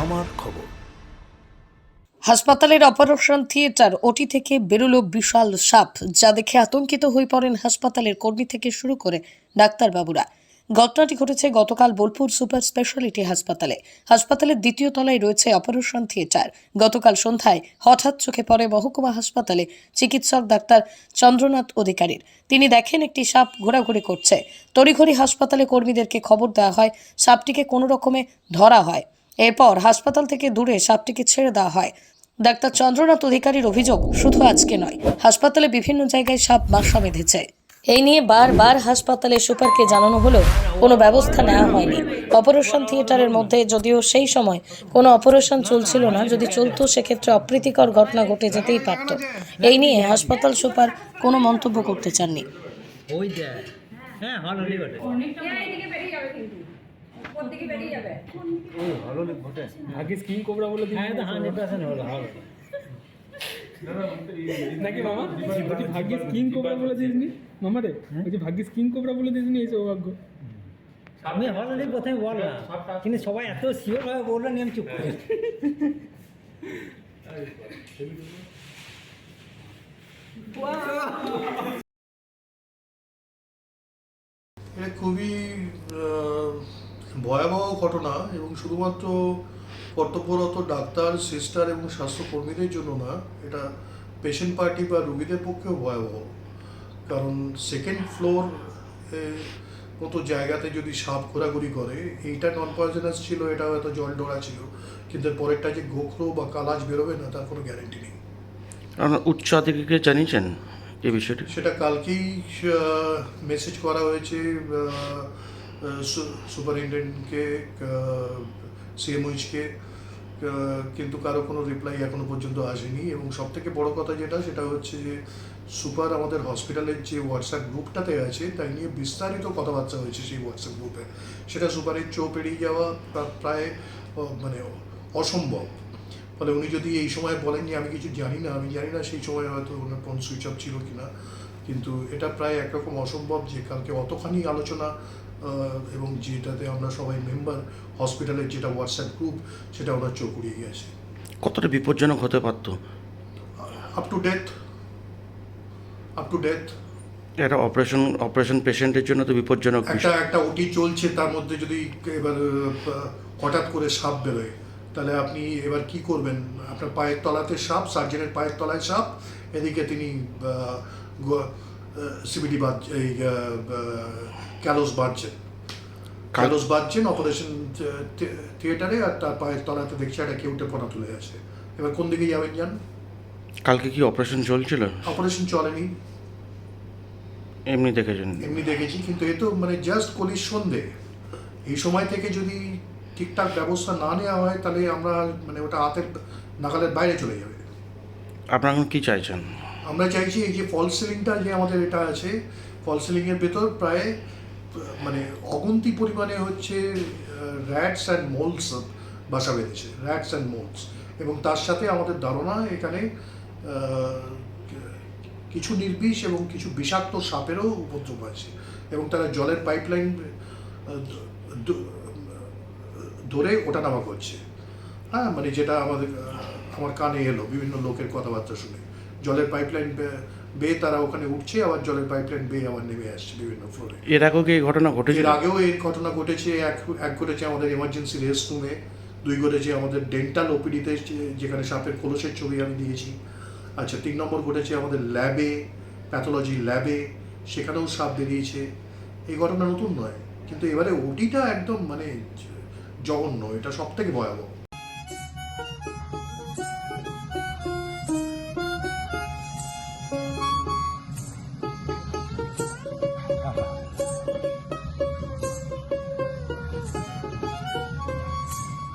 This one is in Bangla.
আমার খবর। হাসপাতালের অপারেশন থিয়েটার ওটি থেকে বেরোলো বিশাল সাপ, যা দেখে আতঙ্কিত হয়ে পড়েন হাসপাতালের কর্মী থেকে শুরু করে ডাক্তারবাবুরা। ঘটনাটি ঘটেছে গতকাল বোলপুর সুপার স্পেশালিটি হাসপাতালে। হাসপাতালের দ্বিতীয় তলায় রয়েছে অপারেশন থিয়েটার। গতকাল সন্ধ্যায় হঠাৎ চোখে পড়ে মহকুমা হাসপাতালে চিকিৎসক ডাক্তার চন্দ্রনাথ অধিকারীর। তিনি দেখেন একটি সাপ ঘোরাঘুরি করছে। তড়িঘড়ি হাসপাতালে কর্মীদেরকে খবর দেওয়া হয়, সাপটিকে কোনো রকমে ধরা হয়। এরপর হাসপাতাল থেকে দূরে সাপটিকে ছেড়ে দেওয়া হয়। ডাক্তার চন্দ্রনাথ অধিকারীর অভিযোগ শুধু আজকে নয় হাসপাতালে বিভিন্ন জায়গায় সাপ বাসা বেঁধেছে। এই নিয়ে বারবার হাসপাতালে সুপারকে জানানো হলেও কোনো ব্যবস্থা নেওয়া হয়নি। অপারেশন থিয়েটারের মধ্যে যদিও সেই সময় কোনো অপারেশন চলছিল না যদি চলতো সেক্ষেত্রে অপ্রীতিকর ঘটনা ঘটে যেতেই পারত। এই নিয়ে হাসপাতাল সুপার কোনো মন্তব্য করতে চাননি। আগে স্কিন কোবরা বলে দিন হ্যাঁ তো হান্ড্রেড পার্সেন্ট হলো হল নাকি মামা? বলছি ভাগ্যে স্কিন কোবরা বলে মামা রে বলছি কোবরা বলে এই সৌভাগ্য? আমি হল প্রথমে বললাম কিন্তু সবাই এত শিওর ভাবে বলল নিয়ে আমি চুপ করে খুবই ঘটনা এবং শুধুমাত্র কর্তব্যরত ডাক্তার সিস্টার এবং স্বাস্থ্যকর্মীদের জন্য না এটা পেশেন্ট পার্টি বা রুগীদের পক্ষেও ভয়াবহ। কারণ সেকেন্ড ফ্লোর মতো জায়গাতে যদি সাপ ঘোরাঘুরি করে এইটা নন পয়জনাস ছিল এটা হয়তো জল ডোরা ছিল কিন্তু পরেরটা যে গোখরো বা কালাজ বেরোবে না তার কোনো গ্যারেন্টি নেই। আপনার উচ্চ আধিকারিককে জানিয়েছেন এই বিষয়টি? সেটা কালকেই মেসেজ করা হয়েছে সুপারিনটেন্ডেন্টকে সিএমওইচকে কিন্তু কারও কোনো রিপ্লাই এখনও পর্যন্ত আসেনি। এবং সব থেকে বড় কথা যেটা, সেটা হচ্ছে যে সুপার আমাদের হসপিটালের যে হোয়াটসঅ্যাপ গ্রুপটাতে আছে, তাই নিয়ে বিস্তারিত কথাবার্তা হয়েছে সেই হোয়াটসঅ্যাপ গ্রুপে সেটা সুপারের চোখ পেরিয়ে যাওয়া প্রা- প্রায় মানে অসম্ভব। ফলে উনি যদি এই সময় বলেন যে আমি কিছু জানি না, আমি জানি না সেই সময় হয়তো ওনার ফোন সুইচ অফ ছিল কিনা। কিন্তু এটা প্রায় একরকম অসম্ভব যে কালকে অতখানি আলোচনা এবং যেটাতে আমরা সবাই মেম্বার হসপিটালের যেটা হোয়াটসঅ্যাপ গ্রুপ সেটা ওনার চোখ উড়িয়ে গেছে। কতটা বিপজ্জনক হতে পারত? Up to death up to death একটা অপারেশন অপারেশন পেশেন্টের জন্য তো বিপজ্জনক একটা একটা ওটি চলছে তার মধ্যে যদি এবার হঠাৎ করে সাপ বেরোয় তাহলে আপনি এবার কি করবেন? আপনার পায়ের তলাতে সাপ সার্জেনের পায়ের তলায় সাপ এদিকে তিনি সিবিডি বাজ এই ক্যালোস বাঁধছেন ক্যালোস বাঁধছেন অপারেশন থিয়েটারে আর তার পায়ের তলাতে দেখছে একটা কেউটে পড়া তুলে আছে। এবার কোন দিকে যাবেন যান কালকে কি অপারেশন চলছিল? অপারেশন চলেনি। এমনি দেখেছেন। এমনি দেখেছি কিন্তু এ তো মানে জাস্ট কলির সন্ধে। এই সময় থেকে যদি ঠিকঠাক ব্যবস্থা না নেওয়া হয় তাহলে আমরা মানে ওটা হাতের নাগালের বাইরে চলে যাবে। আপনারা এখন কি চাইছেন? আমরা চাইছি এই যে ফল সিলিংটা যে আমাদের এটা আছে ফল সিলিংয়ের ভেতর প্রায় মানে অগন্তি পরিমাণে হচ্ছে র্যাটস অ্যান্ড মোলস বাসা বেঁধেছে র্যাটস অ্যান্ড মোলস এবং তার সাথে আমাদের ধারণা এখানে কিছু নির্বিষ এবং কিছু বিষাক্ত সাপেরও উপদ্রব আছে এবং তারা জলের পাইপলাইন ধরে ওটা নামা করছে। হ্যাঁ মানে যেটা আমাদের আমার কানে এলো, বিভিন্ন লোকের কথাবার্তা শুনে। জলের পাইপলাইন বেয়ে তারা ওখানে উঠছে আবার জলের পাইপলাইন বেয়ে আবার নেমে আসছে বিভিন্ন ফ্লোরে এর আগেও কি এই ঘটনা ঘটেছে এর আগেও এই ঘটনা ঘটেছে এক এক ঘটেছে আমাদের এমার্জেন্সি রেস্ট রুমে দুই ঘটেছে আমাদের ডেন্টাল ওপিডিতে যেখানে সাপের খোলসের ছবি আমি দিয়েছি। আচ্ছা তিন নম্বর ঘটেছে আমাদের ল্যাবে প্যাথোলজি ল্যাবে সেখানেও সাপ বেরিয়েছে। এই ঘটনা নতুন নয় কিন্তু এবারে ওটিটা একদম মানে জঘন্য এটা সব থেকে ভয়াবহ।